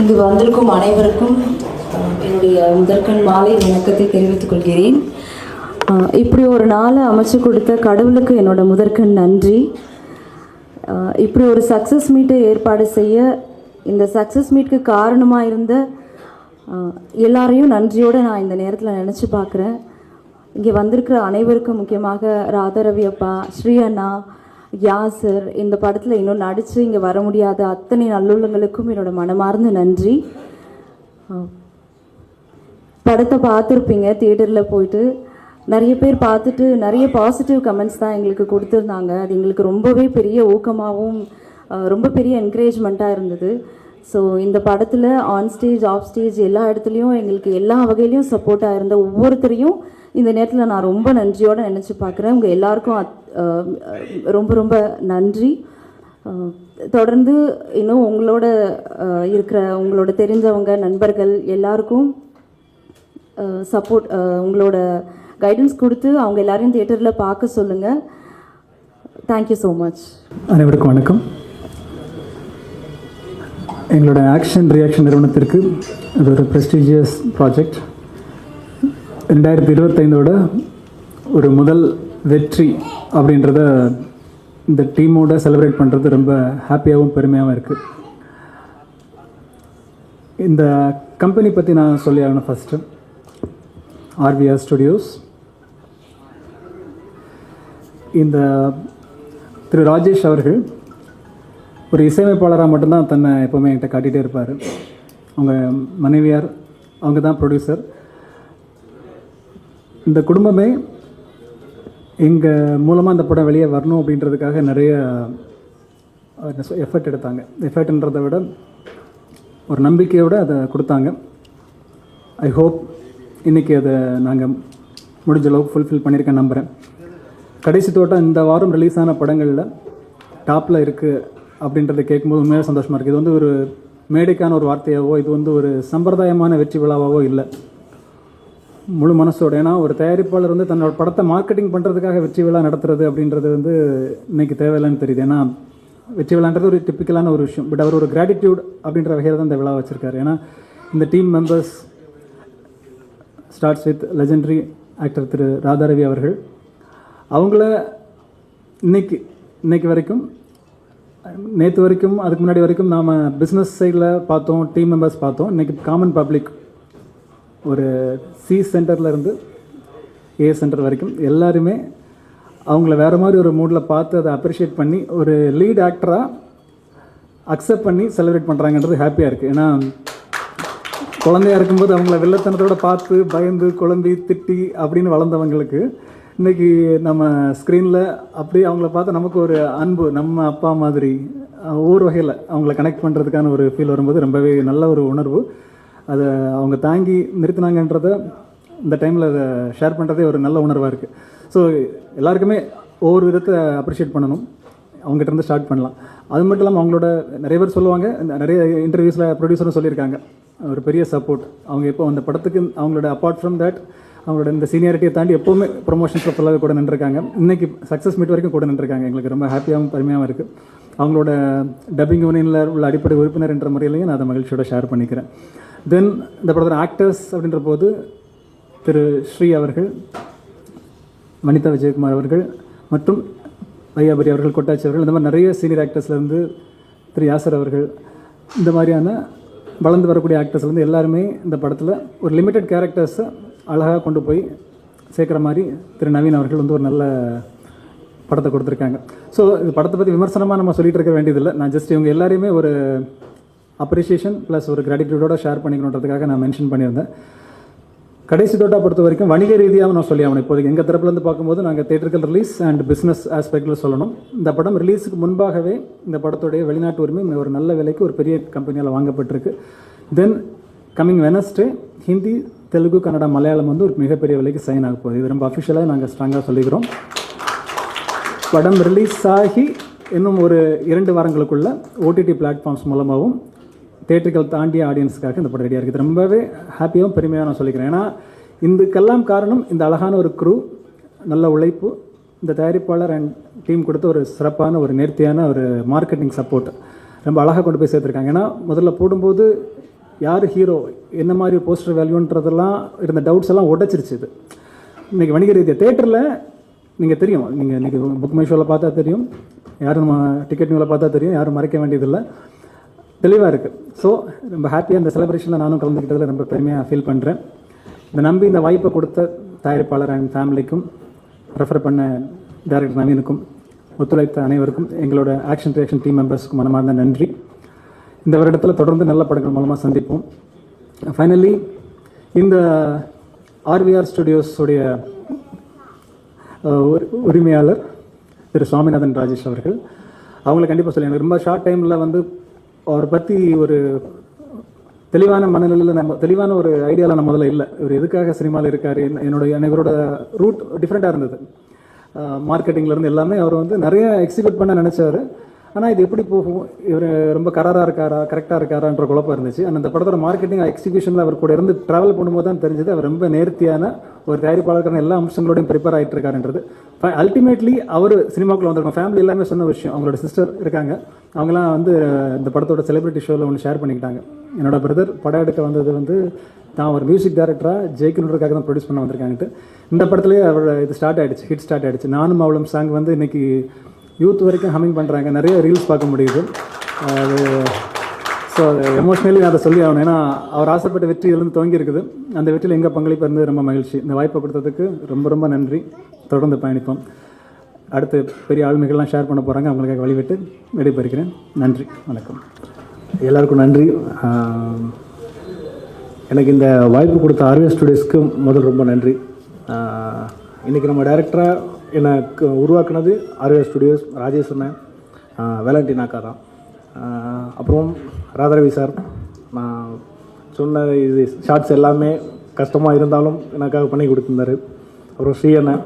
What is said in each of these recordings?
இங்கு வந்திருக்கும் அனைவருக்கும் என்னுடைய முதற்கண் மாலை வணக்கத்தை தெரிவித்துக் கொள்கிறேன். இப்படி ஒரு நாளை அமைச்சு கொடுத்த கடவுளுக்கு என்னோட முதற்கண் நன்றி. இப்படி ஒரு சக்ஸஸ் மீட்டை ஏற்பாடு செய்ய இந்த சக்ஸஸ் மீட்க்கு காரணமாக இருந்த எல்லாரையும் நன்றியோடு நான் இந்த நேரத்தில் நினச்சி பார்க்குறேன். இங்கே வந்திருக்கிற அனைவருக்கும் முக்கியமாக ராதாரவி அப்பா ஸ்ரீ அண்ணா யாசர் இந்த படத்தில் இன்னும் நடித்து இங்கே வர முடியாத அத்தனை நல்லுள்ளங்களுக்கும் என்னோட மனமார்ந்த நன்றி. படத்தை பார்த்துருப்பீங்க தியேட்டரில் போயிட்டு. நிறைய பேர் பார்த்துட்டு நிறைய பாசிட்டிவ் கமெண்ட்ஸ் தான் எங்களுக்கு கொடுத்துருந்தாங்க. அது எங்களுக்கு ரொம்பவே பெரிய ஊக்கமாகவும் ரொம்ப பெரிய என்கரேஜ்மெண்ட்டாக இருந்தது. ஸோ இந்த படத்தில் ஆன் ஸ்டேஜ் ஆஃப் ஸ்டேஜ் எல்லா இடத்துலையும் எங்களுக்கு எல்லா வகையிலையும் சப்போர்ட்டாக இருந்த ஒவ்வொருத்தரையும் இந்த நேரத்தில் நான் ரொம்ப நன்றியோடு நினச்சி பார்க்குறேன். உங்கள் எல்லாருக்கும் அத்- ரொம்ப ரொம்ப நன்றி. தொடர்ந்து இன்னும் உங்களோட இருக்கிற உங்களோட தெரிஞ்சவங்க நண்பர்கள் எல்லாருக்கும் சப்போர்ட் உங்களோட கைடன்ஸ் கொடுத்து அவங்க எல்லாரையும் தியேட்டரில் பார்க்க சொல்லுங்கள் தேங்க்யூ ஸோ மச் அனைவருக்கும் வணக்கம். எங்களோட ஆக்ஷன் ரியாக்ஷன் நிறுவனத்திற்கு இது ஒரு ப்ரெஸ்டீஜியஸ் ப்ராஜெக்ட் ரெண்டாயிரத்தி இருபத்தைந்தோட ஒரு முதல் வெற்றி அப்படின்றத இந்த டீமோட செலிப்ரேட் பண்ணுறது ரொம்ப ஹாப்பியாகவும் பெருமையாகவும் இருக்குது இந்த கம்பெனி பற்றி நான் சொல்லி ஆகணும் ஃபஸ்ட்டு ஆர்விஆர் ஸ்டுடியோஸ் இந்த திரு ராஜேஷ் அவர்கள் ஒரு இசையமைப்பாளராக மட்டும்தான் தன்னை எப்போவுமே என்கிட்ட காட்டிகிட்டே இருப்பார். அவங்க மனைவியார் அவங்க தான் ப்ரொடியூசர் இந்த குடும்பமே எங்கள் மூலமாக இந்த படம் வெளியே வரணும் அப்படின்றதுக்காக நிறைய எஃபர்ட் எடுத்தாங்க. எஃபர்ட்ன்றதை விட ஒரு நம்பிக்கையோடு அதை கொடுத்தாங்க. ஐ ஹோப் இன்றைக்கி அதை நாங்கள் முடிஞ்ச அளவுக்கு ஃபுல்ஃபில் பண்ணியிருக்கேன் நம்புகிறேன் கடைசி தோட்டம் இந்த வாரம் ரிலீஸ் ஆன படங்களில் டாப்பில் இருக்குது அப்படின்றத கேட்கும்போது உண்மையாக சந்தோஷமாக இருக்குது இது வந்து ஒரு மேடைக்கான ஒரு வார்த்தையாவோ இது வந்து ஒரு சம்பிரதாயமான வெற்றி விழாவாகவோ இல்லை. முழு மனசோட. ஏன்னா ஒரு தயாரிப்பாளர் வந்து தன்னோட படத்தை மார்க்கெட்டிங் பண்ணுறதுக்காக வெற்றி விழா நடத்துறது அப்படின்றது வந்து இன்னைக்கு தேவையில்லைன்னு தெரியுது. ஏன்னா வெற்றி விழான்றது ஒரு டிப்பிக்கலான ஒரு விஷயம். பட் அவர் ஒரு கிராட்டிடியூட் அப்படின்ற வகையில் தான் இந்த விழா வச்சுருக்காரு. ஏன்னா இந்த team members starts with legendary actor Thiru Radharavi அவர்கள். அவங்கள இன்னைக்கு இன்னைக்கு வரைக்கும் நேற்று வரைக்கும் அதுக்கு முன்னாடி வரைக்கும் நாம் பிஸ்னஸ் சைடில் பார்த்தோம் டீம் மெம்பர்ஸ் பார்த்தோம். இன்றைக்கி காமன் பப்ளிக் ஒரு சி சென்டர்லேருந்து ஏ சென்டர் வரைக்கும் எல்லாருமே அவங்கள வேறு மாதிரி ஒரு மூடில் பார்த்து அதை அப்ரிஷியேட் பண்ணி ஒரு லீட் ஆக்டராக அக்செப்ட் பண்ணி செலிப்ரேட் பண்ணுறாங்கன்றது ஹாப்பியாக இருக்குது ஏன்னா குழந்தையா இருக்கும்போது அவங்கள வில்லத்தனத்தோட பார்த்து பயந்து குழம்பி திட்டி அப்படின்னு வளர்ந்தவங்களுக்கு இன்றைக்கி நம்ம ஸ்க்ரீனில் அப்படியே அவங்கள பார்த்து நமக்கு ஒரு அன்பு நம்ம அப்பா மாதிரி ஒவ்வொரு வகையில் அவங்கள கனெக்ட் பண்ணுறதுக்கான ஒரு ஃபீல் வரும்போது ரொம்பவே நல்ல ஒரு உணர்வு. அதை அவங்க தாங்கி நிறுத்தினாங்கன்றத இந்த டைமில் அதை ஷேர் பண்ணுறதே ஒரு நல்ல உணர்வாக இருக்குது ஸோ எல்லாருக்குமே ஒவ்வொரு விதத்தை அப்ரிஷியேட் பண்ணணும். அவங்ககிட்ட இருந்து ஸ்டார்ட் பண்ணலாம். அது மட்டும் இல்லாமல் அவங்களோட நிறைய பேர் சொல்லுவாங்க நிறைய இன்டர்வியூஸில் ப்ரொடியூசரும் சொல்லியிருக்காங்க. ஒரு பெரிய சப்போர்ட் அவங்க எப்போ அந்த படத்துக்கு அவங்களோட அப்பார்ட் ஃப்ரம் தட் அவங்களோட இந்த சீனியாரிட்டியை தாண்டி எப்போவுமே ப்ரொமோஷன்ஸில் ஃபுல்லாக கூட நின்றுருக்காங்க. இன்னைக்கு சக்ஸஸ் மீட் வரைக்கும் கூட நின்றுருக்காங்க. எங்களுக்கு ரொம்ப ஹாப்பியாகவும் பெருமையாகவும் இருக்குது அவங்களோட டப்பிங் யூனியனில் உள்ள அடிப்படை உறுப்பினர் என்ற முறையிலையும் நான் அதை மகிழ்ச்சியோட ஷேர் பண்ணிக்கிறேன். தென் இந்த படத்தில் ஆக்டர்ஸ் அப்படின்ற போது திரு ஸ்ரீ அவர்கள் வனிதா விஜயகுமார் அவர்கள் மற்றும் வையாபுரி அவர்கள் கொட்டாச்சி அவர்கள் இந்த மாதிரி நிறைய சீனியர் ஆக்டர்ஸ்லேருந்து திரு யாசர் அவர்கள் இந்த மாதிரியான வளர்ந்து வரக்கூடிய ஆக்டர்ஸ்லேருந்து எல்லாருமே இந்த படத்தில் ஒரு லிமிட்டெட் கேரக்டர்ஸை அழகாக கொண்டு போய் சேர்க்குற மாதிரி திரு நவீன் அவர்கள் வந்து ஒரு நல்ல படத்தை கொடுத்துருக்காங்க. ஸோ இந்த படத்தை பற்றி விமர்சனமாக நம்ம சொல்லிகிட்டு இருக்க வேண்டியதில்லை. நான் ஜஸ்ட் இவங்க எல்லாரையுமே ஒரு அப்ரிஷியேஷன் ப்ளஸ் ஒரு கிராட்டிடியூடோட ஷேர் பண்ணிக்கணுன்றதுக்காக நான் மென்ஷன் பண்ணியிருந்தேன். கடைசி தோட்டா பொறுத்த வரைக்கும் வணிக ரீதியாக நான் சொல்லி ஆகணும் இப்போதைக்கு எங்கள் தரப்புலேருந்து பார்க்கும்போது நாங்கள் தேட்டர்கள் ரிலீஸ் அண்ட் பிஸ்னஸ் ஆஸ்பெக்டில் சொல்லணும். இந்த படம் ரிலீஸுக்கு முன்பாகவே இந்த படத்துடைய வெளிநாட்டு உரிமை ஒரு நல்ல விலைக்கு ஒரு பெரிய கம்பெனியால் வாங்கப்பட்டிருக்கு. Then coming Wednesday Hindi Telugu Kannada Malayalam வந்து ஒரு மிகப்பெரிய விலைக்கு சைன் ஆக போகுது. இது ரொம்ப அஃபிஷியலாக நாங்கள் ஸ்ட்ராங்காக சொல்லிக்கிறோம். படம் ரிலீஸ் ஆகி இன்னும் ஒரு இரண்டு வாரங்களுக்குள்ள ஓடிடி பிளாட்ஃபார்ம்ஸ் மூலமாகவும் தேட்டர்கள் தாண்டிய ஆடியன்ஸ்க்காக இந்த படம் ரெடியாக இருக்குது. ரொம்பவே ஹாப்பியாகவும் பெருமையாக நான் சொல்லிக்கிறேன். ஏன்னா இதுக்கெல்லாம் காரணம் இந்த அழகான ஒரு குரூ நல்ல உழைப்பு இந்த தயாரிப்பாளர் அண்ட் டீம் கொடுத்த ஒரு சிறப்பான ஒரு நேர்த்தியான ஒரு மார்க்கெட்டிங் சப்போர்ட் ரொம்ப அழகாக கொண்டு போய் சேர்த்துருக்காங்க. ஏன்னா முதல்ல போடும்போது யார் ஹீரோ என்ன மாதிரி போஸ்டர் வேல்யூன்றதெல்லாம் இருந்த டவுட்ஸ் எல்லாம் உடைச்சிருச்சு இது. இன்றைக்கி வணிக ரீதியாக தேட்டரில் நீங்கள் தெரியும். நீங்கள் இன்றைக்கி புக் மை ஷோவில் பார்த்தா தெரியும். யாரும் நம்ம டிக்கெட் நியூவில் பார்த்தா தெரியும். யாரும் மறைக்க வேண்டியதில்லை. தெளிவாக இருக்குது ஸோ ரொம்ப ஹாப்பியாக இந்த செலிப்ரேஷனில் நானும் கலந்துக்கிட்டதில் ரொம்ப பெருமையாக ஃபீல் பண்ணுறேன் இந்த நம்பி இந்த வாய்ப்பை கொடுத்த தயாரிப்பாளர் அண்ட் ஃபேமிலிக்கும் ரெஃபர் பண்ண டேரக்டர் நவீனுக்கும் ஒத்துழைத்த அனைவருக்கும் எங்களோட ஆக்ஷன் ரியாக்ஷன் டீம் மெம்பர்ஸ்க்கும் மனமார்ந்த நன்றி. இந்த வருடத்தில் தொடர்ந்து நல்ல படங்கள் மூலமாக சந்திப்போம். ஃபைனலி இந்த ஆர்விஆர் ஸ்டுடியோஸுடைய உரிமையாளர் திரு சுவாமிநாதன் ராஜேஷ் அவர்கள் அவங்களை கண்டிப்பாக சொல்லி எனக்கு ரொம்ப ஷார்ட் டைமில் வந்து அவரை பற்றி ஒரு தெளிவான மனநிலையில் நம்ம தெளிவான ஒரு ஐடியாவில் நம்ம முதல்ல இல்லை. இவர் எதுக்காக சினிமாவில் இருக்கார்? என்னுடைய இவரோட ரூட் டிஃப்ரெண்ட்டாக இருந்தது. மார்க்கெட்டிங்லேருந்து எல்லாமே அவர் வந்து நிறைய எக்ஸிக்யூட் பண்ண நினச்சாரு. ஆனால் இது எப்படி போகும் இவர் ரொம்ப கராராக இருக்காரா கரெக்டாக இருக்காரான்ற குழப்பம் இருந்துச்சு. ஆனால் அந்த படத்தோட மார்க்கெட்டிங் எக்ஸிக்யூஷனில் அவர் கூட இருந்து ட்ராவல் பண்ணும்போது தான் தெரிஞ்சது அவர் ரொம்ப நேர்த்தியான ஒரு தயாரிப்பாளருக்கான எல்லா அம்சங்களோடையும் ப்ரிப்பேர் ஆகிட்டு இருக்காருன்றது. அல்டிமேட்லி அவர் சினிமாக்குள்ள வந்திருக்கோம் ஃபேமிலி எல்லாமே சொன்ன விஷயம் அவங்களோட சிஸ்டர் இருக்காங்க. அவங்களாம் வந்து இந்த படத்தோட செலிபிரிட்டி ஷோவில் ஒன்று ஷேர் பண்ணிக்கிட்டாங்க. என்னோட பிரதர் படம் எடுக்க வந்தது வந்து தான் ஒரு மியூசிக் டைரக்டராக ஜெயிக்கணுன்றதுக்காக தான் ப்ரொடியூஸ் பண்ண வந்திருக்காங்கட்டு இந்த படத்துலேயே அவர் இது ஸ்டார்ட் ஆகிடுச்சு ஹிட் ஸ்டார்ட் ஆகிடுச்சு நானும் அவளும் சாங் வந்து இன்னைக்கு யூத் வரைக்கும் ஹம்மிங் பண்ணுறாங்க நிறைய ரீல்ஸ் பார்க்க முடியுது. அது ஸோ எமோஷ்னலி நான் அதை சொல்லி ஆகணும். ஏன்னா அவர் ஆசைப்பட்ட வெற்றி இருந்து துவங்கி இருக்குது. அந்த வெற்றியில் எங்கள் பங்களிப்பு இருந்தது ரொம்ப மகிழ்ச்சி. இந்த வாய்ப்பை கொடுத்ததுக்கு ரொம்ப ரொம்ப நன்றி. தொடர்ந்து பயணிப்போம். அடுத்து பெரிய ஆளுமைகள்லாம் ஷேர் பண்ண போகிறாங்க அவங்களுக்காக வழிவிட்டு விடைபெறுகிறேன். நன்றி. வணக்கம். எல்லாருக்கும் நன்றி. எனக்கு இந்த வாய்ப்பு கொடுத்த ஆர்விஎஸ் ஸ்டுடியோஸ்க்கு முதல் ரொம்ப நன்றி. இன்றைக்கி நம்ம டேரக்டராக என்னை உருவாக்குனது ஆர்விஎஸ் ஸ்டுடியோஸ் ராஜேஷ் அண்ணன் ஆஹ் தான். அப்புறம் ராதாரவி சார். நான் சொன்ன இது ஷார்ட்ஸ் எல்லாமே கஷ்டமாக இருந்தாலும் எனக்காக பண்ணி கொடுத்துருந்தாரு. அப்புறம் ஸ்ரீ அண்ணன்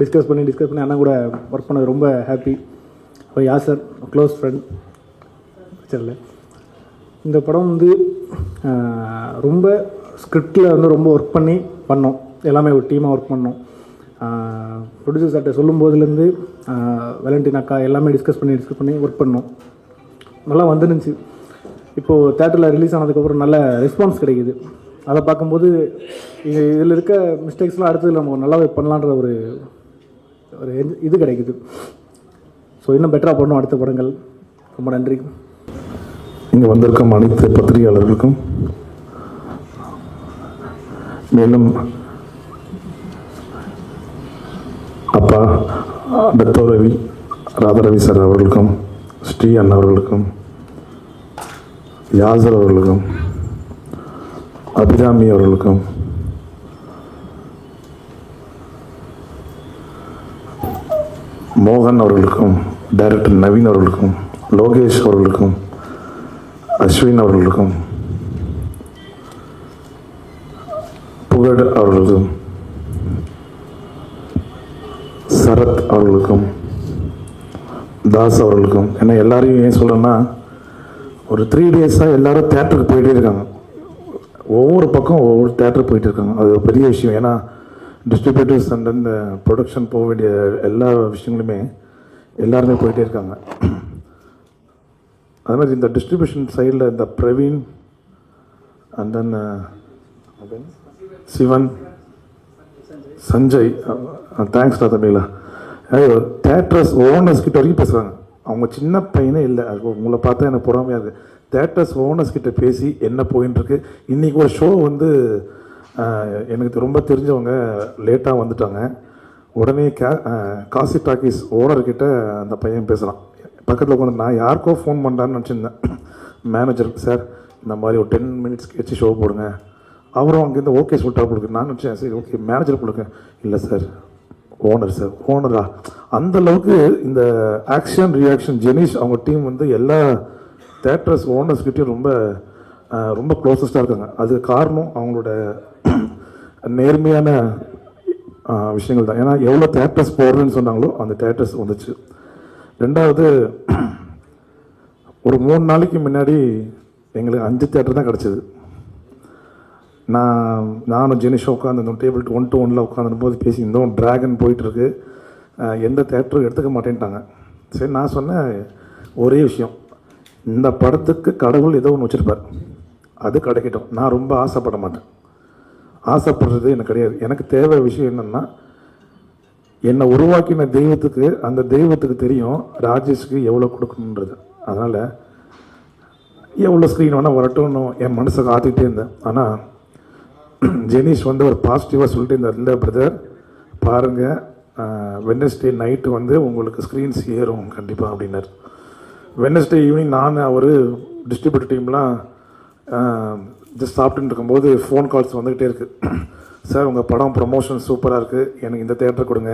டிஸ்கஸ் பண்ணி டிஸ்கஸ் பண்ணி அண்ணன் கூட ஒர்க் பண்ணது ரொம்ப ஹாப்பி அப்புறம் யாசர் க்ளோஸ் ஃப்ரெண்ட் சரில இந்த படம் வந்து ரொம்ப ஸ்கிரிப்டில் வந்து ரொம்ப ஒர்க் பண்ணி பண்ணோம். எல்லாமே ஒரு டீமாக ஒர்க் பண்ணோம். ப்ரொடியூசர் சார்ட்ட சொல்லும் போதுலேருந்து வேலண்டின் அக்கா எல்லாமே டிஸ்கஸ் பண்ணி டிஸ்கஸ் பண்ணி ஒர்க் பண்ணோம். நல்லா வந்துருந்துச்சு. இப்போது தேட்டரில் ரிலீஸ் ஆனதுக்கப்புறம் நல்ல ரெஸ்பான்ஸ் கிடைக்குது. அதை பார்க்கும்போது இது இதில் இருக்க மிஸ்டேக்ஸ்லாம் அடுத்தது நம்ம நல்லாவே பண்ணலான்ற ஒரு ஒரு இது கிடைக்குது. ஸோ இன்னும் பெட்டராக பண்ணணும் அடுத்த படங்கள். ரொம்ப நன்றி. இங்கே வந்திருக்கும் அனைத்து பத்திரிகையாளர்களுக்கும் மேலும் அப்பா டத்தோ ரவி ராதாரவி சார் அவர்களுக்கும் ஸ்ரீ அண்ணவர்களுக்கும் யாசர் அவர்களுக்கும் அபிராமி அவர்களுக்கும் மோகன் அவர்களுக்கும் டைரக்டர் நவீன் அவர்களுக்கும் லோகேஷ் அவர்களுக்கும் அஸ்வின் அவர்களுக்கும் புகழ் அவர்களுக்கும் சரத் அவர்களுக்கும் தாஸ் அவர்களுக்கும் ஏன்னா எல்லாரையும் ஏன் சொல்கிறேன்னா ஒரு த்ரீ டேஸாக எல்லாரும் தேட்டருக்கு போயிட்டே இருக்காங்க. ஒவ்வொரு பக்கம் ஒவ்வொரு தேட்டருக்கு போயிட்டு இருக்காங்க. அது ஒரு பெரிய விஷயம். ஏன்னா டிஸ்ட்ரிபியூட்டர்ஸ் அண்ட் இந்த ப்ரொடக்ஷன் போக வேண்டிய எல்லா விஷயங்களுமே எல்லாருமே போயிட்டே இருக்காங்க. அதே மாதிரி இந்த டிஸ்ட்ரிபியூஷன் சைடில் இந்த Praveen and then Sivan Sanjay thanks தம்பிங்களா theatres owners கிட்ட வரைக்கும் பேசுகிறாங்க அவங்க சின்ன பையனே இல்லை. அது உங்களை பார்த்தா எனக்கு பொறாமையாக இருக்குது தேட்டர்ஸ் ஓனர்ஸ் கிட்ட பேசி என்ன போயின்னு இருக்கு? இன்றைக்கி ஒரு ஷோ வந்து எனக்கு ரொம்ப தெரிஞ்சவங்க லேட்டாக வந்துட்டாங்க. உடனே கே காசி டாக்கிஸ் ஓனர்கிட்ட அந்த பையன் பேசுகிறான் பக்கத்தில் உட்காந்து நான் யாருக்கோ ஃபோன் பண்ணுறான்னு நினச்சிருந்தேன். மேனேஜருக்கு சார் இந்த மாதிரி ஒரு டென் மினிட்ஸ் கழிச்சு ஷோ போடுங்க. அவரும் அங்கேருந்து ஓகே சொல்லிட்டா கொடுக்கு நான் நினச்சேன் சரி ஓகே மேனேஜர் கொடுங்க இல்லை சார் ஓனர் சார் ஓனரா அந்த அளவுக்கு இந்த ஆக்ஷன் ரியாக்ஷன் ஜெனிஷ் அவங்க டீம் வந்து எல்லா தேட்டர்ஸ் ஓனர்ஸ்கிட்டையும் ரொம்ப ரொம்ப க்ளோசஸ்டாக இருக்காங்க. அது காரணம் அவங்களோட நேர்மையான விஷயங்கள் தான். ஏன்னா எவ்வளோ தேட்டர்ஸ் போடுறேன்னு சொன்னாங்களோ அந்த தேட்டர்ஸ் வந்துச்சு. ரெண்டாவது ஒரு மூணு நாளைக்கு முன்னாடி எங்களுக்கு அஞ்சு தேட்டர் தான் கிடச்சிது. நான் நானும் ஜெனிஷா உட்காந்துருந்தோம் டேபிள் ஒன் டு ஒனில் உட்காந்துருக்கும் போது பேசியிருந்தோம் ட்ராகன் போயிட்டுருக்கு. எந்த தேட்டரும் எடுத்துக்க மாட்டேன்ட்டாங்க. சரி நான் சொன்னேன் ஒரே விஷயம். இந்த படத்துக்கு கடவுள் ஏதோ ஒன்று வச்சுருப்பார். அது கிடைக்கட்டும். நான் ரொம்ப ஆசைப்பட மாட்டேன். ஆசைப்படுறது எனக்கு கிடையாது. எனக்கு தேவை விஷயம் என்னென்னா என்னை உருவாக்கின தெய்வத்துக்கு அந்த தெய்வத்துக்கு தெரியும் ராஜேஷ்க்கு எவ்வளோ கொடுக்கணுன்றது. அதனால் எவ்வளோ ஸ்க்ரீன் வேணால் வரட்டும்னு என் மனசை காத்துக்கிட்டே இருந்தேன். ஆனால் ஜெனிஷ் வந்து ஒரு பாசிட்டிவாக சொல்லிட்டு இருந்தார். இல்லை பிரதர் பாருங்கள் வெட்னஸ்டே நைட்டு வந்து உங்களுக்கு ஸ்க்ரீன்ஸ் ஏறும் கண்டிப்பாக அப்படின்னார். வெட்னஸ்டே ஈவினிங் நான் அவர் டிஸ்ட்ரிபியூட்டர் டீம்லாம் ஜஸ்ட் சாப்பிட்டுட்டு இருக்கும்போது ஃபோன் கால்ஸ் வந்துக்கிட்டே இருக்குது சார் உங்கள் படம் ப்ரமோஷன் சூப்பராக இருக்குது எனக்கு இந்த தேட்டர் கொடுங்க.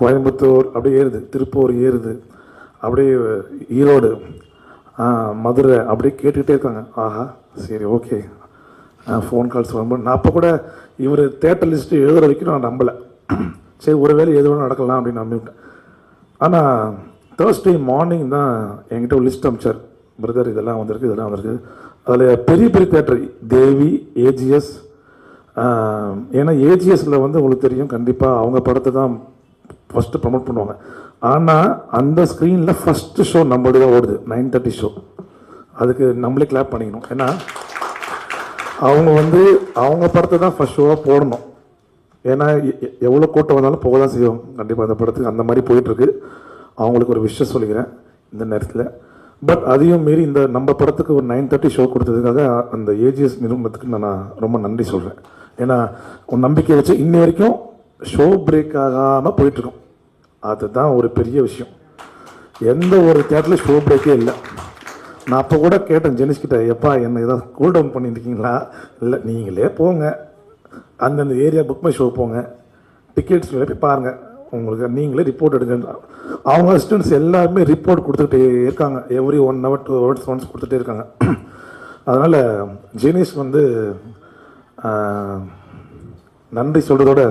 கோயம்புத்தூர் அப்படியே ஏறுது. திருப்பூர் ஏறுது. அப்படியே ஈரோடு மதுரை அப்படியே கேட்டுக்கிட்டே இருக்காங்க. ஆஹா சரி ஓகே ஃபோன் கால்ஸ் வரும்போது நான் அப்போ கூட இவர் தேட்டர் லிஸ்ட்டு எழுதுகிற வரைக்கும் நான் நம்பலை. சரி ஒரு வேலை எது வேணும் நடக்கலாம் அப்படின்னு நம்பிவிட்டேன். ஆனால் தேர்ஸ்டே மார்னிங் தான் என்கிட்ட ஒரு லிஸ்ட் அமிச்சார் பிரதர் இதெல்லாம் வந்திருக்கு இதெல்லாம் வந்திருக்கு. அதில் பெரிய பெரிய தேட்டர் தேவி ஏஜிஎஸ் ஏன்னா ஏஜிஎஸில் வந்து உங்களுக்கு தெரியும் கண்டிப்பாக அவங்க படத்தை தான் ஃபஸ்ட்டு ப்ரமோட் பண்ணுவாங்க. ஆனால் அந்த ஸ்க்ரீனில் ஃபஸ்ட்டு ஷோ நம்மளுடைய தான் ஓடுது நைன் தேர்ட்டி ஷோ அதுக்கு நம்மளே கிளாப் பண்ணிக்கணும். ஏன்னா அவங்க வந்து அவங்க படத்தை தான் ஃபஸ்ட் ஷோவாக போடணும். ஏன்னா எ- எவ்வளோ கூட்டம் வந்தாலும் போக தான் செய்வோம் கண்டிப்பாக அந்த படத்துக்கு அந்த மாதிரி போயிட்டுருக்கு. அவங்களுக்கு ஒரு விஷயம் சொல்லிக்கிறேன் இந்த நேரத்தில். பட் அதையும் மீறி இந்த நம்ம படத்துக்கு ஒரு நைன் தேர்ட்டி ஷோ கொடுத்ததுக்காக அந்த ஏஜிஎஸ் நிறுவனத்துக்கு நான் ரொம்ப நன்றி சொல்கிறேன் ஏன்னா உன் நம்பிக்கை வச்சு இன்னி வரைக்கும் ஷோ பிரேக் ஆகாமல் போயிட்டுருக்கோம். அதுதான் ஒரு பெரிய விஷயம். எந்த ஒரு தேட்டரில் ஷோ பிரேக்கே இல்லை. நான் அப்போ கூட கேட்டேன் ஜெனிஸ்கிட்ட எப்பா என்ன ஏதாவது கூல் டவுன் பண்ணியிருக்கீங்களா இல்லை நீங்களே போங்க. அந்தந்த ஏரியா புக் மை ஷோ போங்க. டிக்கெட்ஸ் போய் பாருங்கள் உங்களுக்கு நீங்களே ரிப்போர்ட் எடுங்க. அவங்க ஸ்டூடெண்ட்ஸ் எல்லாருமே ரிப்போர்ட் கொடுத்துக்கிட்டே இருக்காங்க. Every one hour two hours once கொடுத்துட்டே இருக்காங்க. அதனால் ஜெனிஸ் வந்து நன்றி சொல்கிறதோட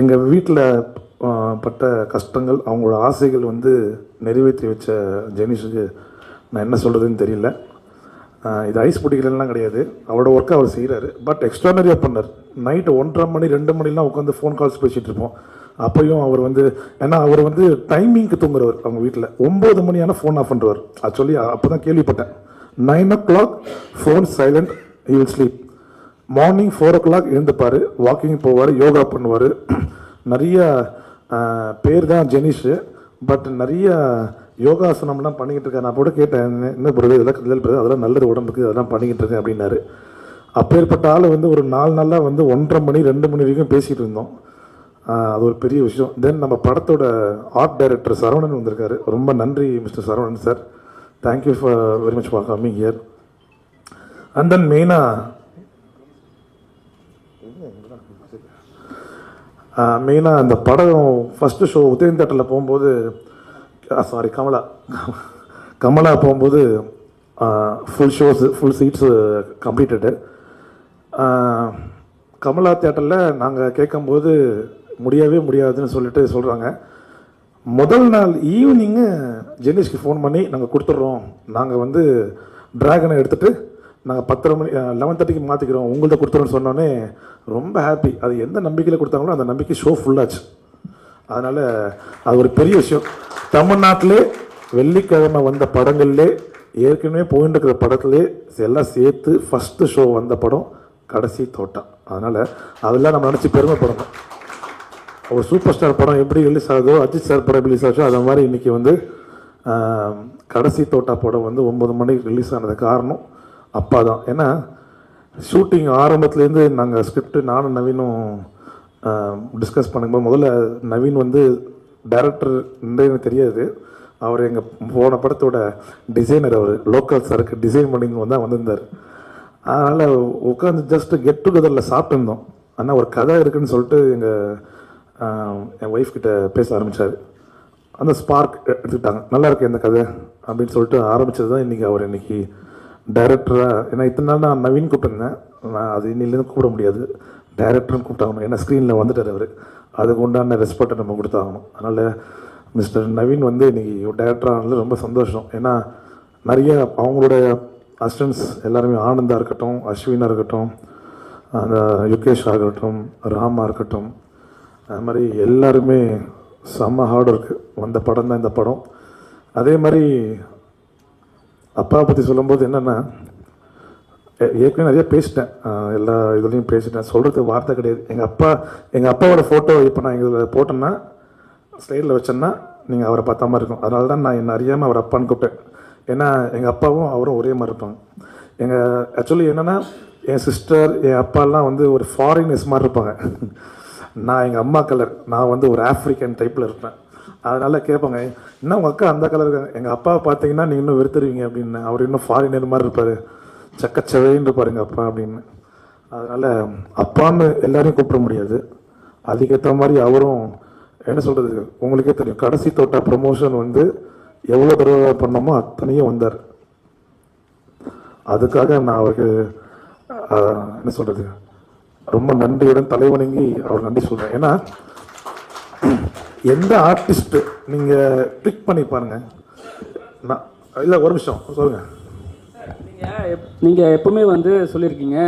எங்கள் வீட்டில் பட்ட கஷ்டங்கள் அவங்களோட ஆசைகள் வந்து நிறைவேற்றி வச்ச ஜெனிஷுக்கு நான் என்ன சொல்கிறதுன்னு தெரியல. இது ஐஸ் பிடிக்கலாம் கிடையாது. அவரோட ஒர்க்கை அவர் செய்கிறாரு பட் எக்ஸ்ட்ரானரியாக பண்ணார் நைட்டு ஒன்றரை மணி ரெண்டு மணிலாம் உட்காந்து ஃபோன் கால்ஸ் பேசிகிட்டு இருப்போம். அப்பையும் அவர் வந்து ஏன்னா அவர் வந்து டைமிங்க்கு தூங்குறவர் அவங்க வீட்டில் ஒம்பது மணியான ஃபோன் ஆஃப் பண்ணுறவர் ஆக்சுவலி அப்போ தான் கேள்விப்பட்டேன். Nine o'clock phone silent you will sleep morning four o'clock எழுந்துப்பார். Walking போவார் யோகா பண்ணுவார். நிறைய பேர் தான் ஜெனிஷு. பட் நிறைய யோகாசனம்லாம் பண்ணிக்கிட்டு இருக்கேன். நான் கூட கேட்டேன் என்ன- பிறகு இதெல்லாம் கல்லல் பிறகு அதெல்லாம் நல்லது உடம்புக்கு அதெல்லாம் பண்ணிக்கிட்டு இருக்கேன் அப்படின்னாரு. அப்பேற்பட்ட ஆள் வந்து ஒரு நாலு நாளாக வந்து ஒன்றரை மணி ரெண்டு மணி வரைக்கும் பேசிகிட்டு இருந்தோம். அது ஒரு பெரிய விஷயம். தென் நம்ம படத்தோட ஆர்ட் டைரக்டர் சரவணன் வந்திருக்காரு. ரொம்ப நன்றி mister Saravanan sir thank you for very much for coming here and then மெயினாக மெயினாக அந்த படம் ஃபஸ்ட்டு ஷோ உதயன் தேட்டரில் போகும்போது சாரி கமலா. கமலா போகும்போது full shows full seats completed Kamala தேட்டரில் நாங்கள் கேட்கும்போது முடியவே முடியாதுன்னு சொல்லிட்டு சொல்கிறாங்க முதல் நாள் ஈவினிங்கு ஜெனிஷ்க்கு ஃபோன் பண்ணி நாங்கள் கொடுத்துட்றோம். நாங்கள் வந்து ட்ராகனை எடுத்துகிட்டு நாங்கள் பத்தரை மணி லெவன் தேர்ட்டிக்கு மாற்றிக்கிறோம் உங்கள்கிட்ட கொடுத்துறோன்னு சொன்னோன்னே ரொம்ப ஹாப்பி அது எந்த நம்பிக்கையில் கொடுத்தாங்களோ அந்த நம்பிக்கை ஷோ ஃபுல்லாச்சு அதனால் அது ஒரு பெரிய விஷயம். தமிழ்நாட்டிலே வெள்ளிக்கிழமை வந்த படங்கள்லே ஏற்கனவே போயின்னு இருக்கிற படத்துலே எல்லாம் சேர்த்து ஃபஸ்ட்டு ஷோ வந்த படம் கடைசி தோட்டம். அதனால் அதெல்லாம் நம்ம நினச்சி பெருமைப்படணும். ஒரு சூப்பர் ஸ்டார் படம் எப்படி ரிலீஸ் ஆகுதோ அஜித் சார் படம் ரிலீஸ் ஆச்சோ அது மாதிரி இன்றைக்கி வந்து கடைசி தோட்டா படம் வந்து ஒம்பது மணிக்கு ரிலீஸ் ஆனது காரணம் அப்பா தான் ஏன்னா ஷூட்டிங் ஆரம்பத்துலேருந்து நாங்கள் ஸ்கிரிப்ட் நானும் நவீனும் டிஸ்கஸ் பண்ணும்போது முதல்ல நவீன் வந்து டைரக்டர் எனக்கு தெரியாது. அவர் எங்கள் போன படத்தோட டிசைனர் அவர் லோக்கல் சாருக்கு டிசைன் பண்ணி வந்து வந்திருந்தார். அதனால் உட்காந்து ஜஸ்ட் கெட் டுகெதரில் சாப்பிட்டுருந்தோம். ஆனால் ஒரு கதை இருக்குன்னு சொல்லிட்டு எங்கள் என் ஒய்ஃப் கிட்ட பேச ஆரம்பித்தார் அந்த ஸ்பார்க் எடுத்துக்கிட்டாங்க. நல்லா இருக்கு இந்த கதை அப்படின்னு சொல்லிட்டு ஆரம்பித்தது தான் இன்றைக்கி அவர் இன்னைக்கு டைரக்டராக ஏன்னா இத்தனை நாள் நான் நவீன் கூப்பிட்டுருந்தேன். நான் அது இன்னிலேருந்து கூப்பிட முடியாது. டைரக்டர்னு கூப்பிட்டாங்க ஏன்னா ஸ்க்ரீனில் வந்துட்டார் அவர். அதுக்கு உண்டான ரெஸ்பெக்டை நம்ம கொடுத்தாகணும். அதனால் மிஸ்டர் நவீன் வந்து இன்றைக்கி டேரக்டரானது ஆனது ரொம்ப சந்தோஷம். ஏன்னா நிறைய அவங்களோட அசிஸ்டன்ஸ் எல்லாருமே ஆனந்தாக இருக்கட்டும் அஸ்வினாக இருக்கட்டும் அந்த யுகேஷ் ஆகட்டும் ராமா இருக்கட்டும் அது மாதிரி எல்லாருமே செம்ம ஹார்ட் ஒர்க்கு வந்த படம் தான் இந்த படம். அதே மாதிரி அப்பாவை பற்றி சொல்லும்போது என்னென்னா ஏற்கனவே நிறைய பேசிட்டேன். எல்லா இதுலேயும் பேசிட்டேன். சொல்கிறதுக்கு வார்த்தை கிடையாது. எங்கள் அப்பா எங்கள் அப்பாவோட ஃபோட்டோ இப்போ நான் இதில் போட்டேன்னா ஸ்லைடில் வச்சேன்னா நீங்கள் அவரை பார்த்த மாதிரி இருக்கும். அதனால தான் நான் என்ன அறியாமல் அவர் அப்பான்னு கூப்பிட்டேன். ஏன்னா எங்கள் அப்பாவும் அவரும் ஒரே மாதிரி இருப்பாங்க. எங்கள் ஆக்சுவலி என்னென்னா என் சிஸ்டர் என் அப்பாலாம் வந்து ஒரு ஃபாரினர்ஸ் மாதிரி இருப்பாங்க. நான் எங்கள் அம்மா கலர் நான் வந்து ஒரு ஆஃப்ரிக்கன் டைப்பில் இருப்பேன். அதனால் கேட்பாங்க என்ன உங்கள் அக்கா அந்த கலர் இருக்காங்க? எங்கள் அப்பாவை பார்த்தீங்கன்னா நீங்கள் இன்னும் வெறுத்துருவீங்க அப்படின்னு. அவர் இன்னும் ஃபாரினர் மாதிரி இருப்பார். சக்கச்சவைன்னு பாருங்க அப்பா அப்படின்னு. அதனால் அப்பான்னு எல்லாரையும் கூப்பிட முடியாது. அதுக்கேற்ற மாதிரி அவரும் என்ன சொல்கிறது உங்களுக்கே தெரியும் கடைசி தோட்டா ப்ரமோஷன் வந்து எவ்வளோ தடவை பண்ணோமோ அத்தனையும் வந்தார். அதுக்காக நான் அவருக்கு என்ன சொல்கிறது ரொம்ப நன்றியுடன் தலைவணங்கி அவர் நன்றி சொல்கிறேன் ஏன்னா எந்த ஆர்டிஸ்ட்டு நீங்கள் ட்ரிக் பண்ணி பாருங்கள் நான் இல்லை ஒரு நிமிஷம் சொல்லுங்கள் நீங்கள் எப் நீங்கள் எப்பவுமே வந்து சொல்லியிருக்கீங்க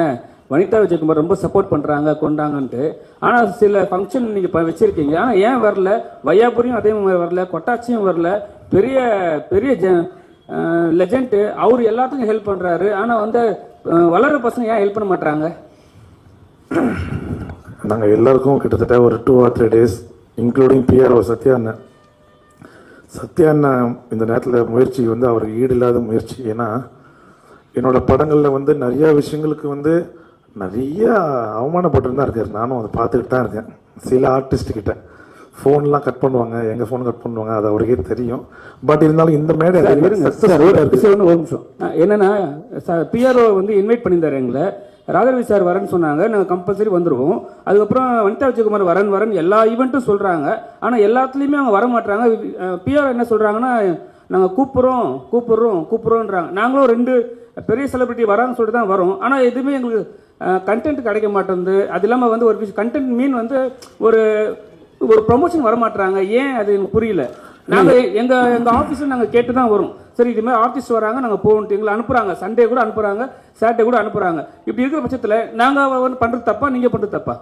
வனிதா விஜயகுமார் ரொம்ப சப்போர்ட் பண்ணுறாங்க கொண்டாங்கன்ட்டு. ஆனால் சில ஃபங்க்ஷன் நீங்கள் வச்சுருக்கீங்க. ஆனால் ஏன் வரல? வையாபுரியும் அதே மாதிரி வரல கொட்டாச்சியும் வரல. பெரிய பெரிய ஜ லெஜெண்ட்டு அவர் எல்லாத்துக்கும் ஹெல்ப் பண்ணுறாரு ஆனால் வந்து வளர்கிற வளர்ற பசங்க ஏன் ஹெல்ப் பண்ண மாட்டாங்க நாங்கள் எல்லாருக்கும் கிட்டத்தட்ட ஒரு two or three days including PRO Sathya அண்ணன் சத்யா அண்ணன் இந்த நேரத்தில் முயற்சி வந்து அவருக்கு ஈடு இல்லாத முயற்சி. ஏன்னா என்னோட படங்களில் வந்து நிறைய விஷயங்களுக்கு வந்து நிறைய அவமானப்பட்டு தான் இருக்காரு. நானும் அதை பார்த்துக்கிட்டு தான் இருக்கேன். சில ஆர்டிஸ்ட் கிட்ட. ஃபோன்லாம் கட் பண்ணுவாங்க. எங்கள் ஃபோன் கட் பண்ணுவாங்க? அது அவருக்கே தெரியும். பட் இருந்தாலும் இந்த மேடை சார், ஒரு நிமிஷம் என்னன்னா பிஆர்ஓ வந்து இன்வைட் பண்ணியிருந்தாரு எங்களை. ராதாரவி சார் வரேன்னு சொன்னாங்க. நாங்கள் கம்பல்சரி வந்துருவோம். அதுக்கப்புறம் வனிதா விஜயகுமார் வரன் வரன் எல்லா ஈவெண்ட்டும் சொல்கிறாங்க ஆனால் எல்லாத்துலேயுமே அவங்க வர மாட்டாங்க பிஆர்ஓ என்ன சொல்கிறாங்கன்னா நாங்கள் கூப்பிட்றோம் கூப்பிட்றோம் கூப்பிட்றோன்றாங்க. நாங்களும் ரெண்டு பெரிய செலிபிரிட்டி வரான்னு சொல்லிட்டு தான் வரும். ஆனால் எதுவுமே எங்களுக்கு கண்டென்ட் கிடைக்க மாட்டேங்குது. அது இல்லாமல் வந்து ஒரு விஷயம் கண்டென்ட் மீன் வந்து ஒரு ஒரு ப்ரொமோஷன் வர மாட்டுறாங்க ஏன் அது எனக்கு புரியல. நாங்கள் எங்கள் எங்கள் ஆஃபீஸில் நாங்கள் கேட்டு தான் வரும். சரி இதுமாதிரி ஆர்டிஸ்ட் வராங்க நாங்கள் போகணும் எங்களை அனுப்புகிறாங்க சண்டே கூட அனுப்புகிறாங்க சாட்டர்டே கூட அனுப்புகிறாங்க இப்படி இருக்கிற பட்சத்தில் நாங்கள் வந்து பண்ணுறது தப்பா நீங்கள் பண்ணுறது தப்பா?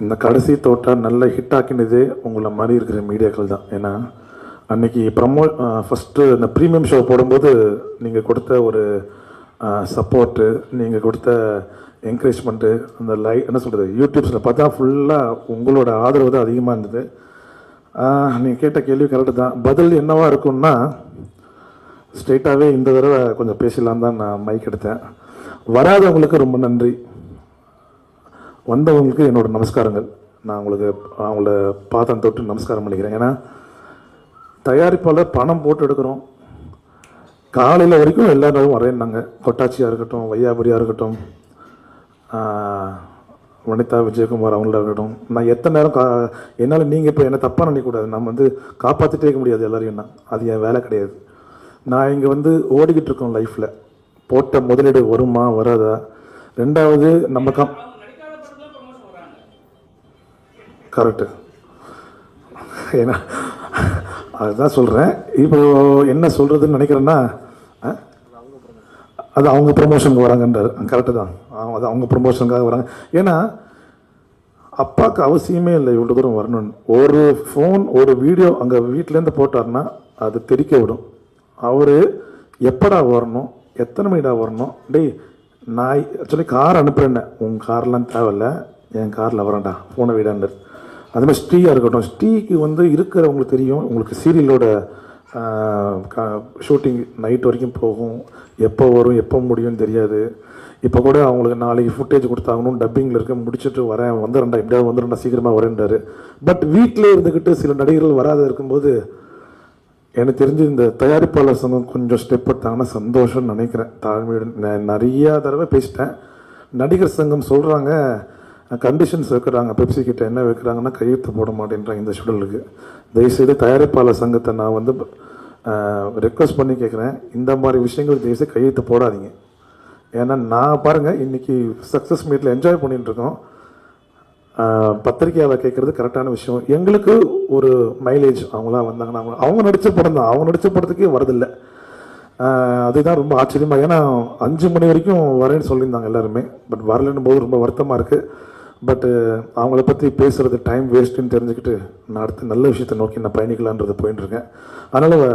இந்த கடைசி தோட்டம் நல்ல ஹிட் ஆக்கினதே உங்களை மாதிரி இருக்கிற மீடியாக்கள் தான். ஏன்னா அன்னைக்கு ப்ரமோ ஃபஸ்ட்டு இந்த ப்ரீமியம் ஷோ போடும்போது நீங்கள் கொடுத்த ஒரு சப்போர்ட்டு நீங்கள் கொடுத்த என்கரேஜ்மெண்ட்டு அந்த லை என்ன சொல்கிறது யூடியூப்ஸில் பார்த்தா ஃபுல்லாக உங்களோட ஆதரவு தான் அதிகமாக இருந்தது. நீங்கள் கேட்ட கேள்வி கரெக்டு தான். பதில் என்னவா இருக்கும்னா ஸ்ட்ரெயிட்டாகவே இந்த தடவை கொஞ்சம் பேசலாம் தான் நான் மைக் எடுத்தேன். வராதவங்களுக்கு ரொம்ப நன்றி. வந்தவங்களுக்கு என்னோட நமஸ்காரங்கள். நான் உங்களுக்கு அவங்கள பாதம் தொட்டு நமஸ்காரம் பண்ணிக்கிறேன். ஏன்னா தயாரிப்பாளர் பணம் போட்டு எடுக்கிறோம் காலையில் வரைக்கும் எல்லா நாளும் வரேன்னாங்க. கொட்டாச்சியாக இருக்கட்டும் வையாபுரியாக இருக்கட்டும் வனிதா விஜயகுமார் அவங்களா இருக்கட்டும். நான் எத்தனை நேரம் கா என்னால் நீங்கள் இப்போ என்ன தப்பாக நினைக்கக்கூடாது. நம்ம வந்து காப்பாற்றிட்டே இருக்க முடியாது எல்லாரையும் என்ன? அது என் வேலை கிடையாது. நான் இங்கே வந்து ஓடிக்கிட்டு இருக்கோம் லைஃப்பில் போட்ட முதலீடு வருமா வராதா? ரெண்டாவது நம்ம கம் கரெக்டு ஏன்னா அதுதான் சொல்கிறேன் இப்போ என்ன சொல்கிறதுன்னு நினைக்கிறேன்னா ஆ? அது அவங்க ப்ரொமோஷனுக்கு வராங்கன்றார். கரெக்டு தான். அது அவங்க ப்ரொமோஷனுக்காக வராங்க. ஏன்னா அப்பாவுக்கு அவசியமே இல்லை இவ்வளோ தூரம் வரணும்னு. ஒரு ஃபோன் ஒரு வீடியோ அங்கே வீட்டிலேருந்து போட்டார்னா அது தெரிக்க விடும். அவர் எப்படா வரணும்? எத்தனை மணிடா வரணும்? டேய் நான் ஆக்சுவலி கார் அனுப்புகிறேன்னு உன் கார்லாம் தேவையில்ல. என் காரில் வரேன்டா. ஃபோனை வீடான்னு அது மாதிரி ஸ்ரீயாக இருக்கட்டும் ஸ்ரீக்கு வந்து இருக்கிறவங்களுக்கு தெரியும் உங்களுக்கு சீரியலோட ஷூட்டிங் நைட் வரைக்கும் போகும். எப்போ வரும் எப்போ முடியும்னு தெரியாது. இப்போ கூட அவங்களுக்கு நாளைக்கு ஃபுட்டேஜ் கொடுத்தாங்கணும் டப்பிங்கில் இருக்க முடிச்சுட்டு வரேன் வந்துடுறேன்டா எப்படியாவது வந்துடுறேன்டா சீக்கிரமாக வரேன்டாரு. பட் வீட்டிலே இருந்துக்கிட்டு சில நடிகர்கள் வராத இருக்கும்போது எனக்கு தெரிஞ்சு இந்த தயாரிப்பாளர் சங்கம் கொஞ்சம் ஸ்டெப் எடுத்தாங்கன்னா சந்தோஷம்னு நினைக்கிறேன். தாழ்மையுடன் நான் நிறையா தடவை பேசிட்டேன். நடிகர் சங்கம் சொல்கிறாங்க கண்டிஷன்ஸ் வைக்கிறாங்க பெப்சி கிட்ட என்ன வைக்கிறாங்கன்னா கையெழுத்து போட மாட்டேன்றாங்க இந்த ஷெடியூலுக்கு தயவுசெய்து தயாரிப்பாளர் சங்கத்தை நான் வந்து ரெக்வஸ்ட் பண்ணி கேட்குறேன் இந்த மாதிரி விஷயங்கள் தயவுசெய்து கையெழுத்து போடாதீங்க. ஏன்னா நான் பாருங்கள் இன்னைக்கு சக்ஸஸ் மீட்டில் என்ஜாய் பண்ணிகிட்டுருக்கோம் பத்திரிகையாளர் கேட்குறது கரெக்டான விஷயம். எங்களுக்கு ஒரு மைலேஜ் அவங்களாம் வந்தாங்கன்னா அவங்க அவங்க நடித்த படம் தான். அவங்க நடித்த படத்துக்கே வரதில்லை. அதுதான் ரொம்ப ஆச்சரியமாக ஏன்னா அஞ்சு மணி வரைக்கும் வரேன்னு சொல்லியிருந்தாங்க எல்லாருமே. பட் வரலன்னும் போது ரொம்ப வருத்தமாக இருக்குது பட்டு uh, அவங்கள பற்றி பேசுகிறது டைம் வேஸ்ட்டுன்னு தெரிஞ்சுக்கிட்டு நான் அடுத்து நல்ல விஷயத்தை நோக்கி நான் பயணிக்கலான்றது போயிட்டுருக்கேன் அதனால்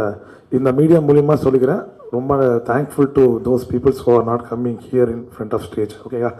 இந்த மீடியா மூலியமாக சொல்லிக்கிறேன். ரொம்ப thankful to those peoples who are not coming here in front of stage ஓகேயா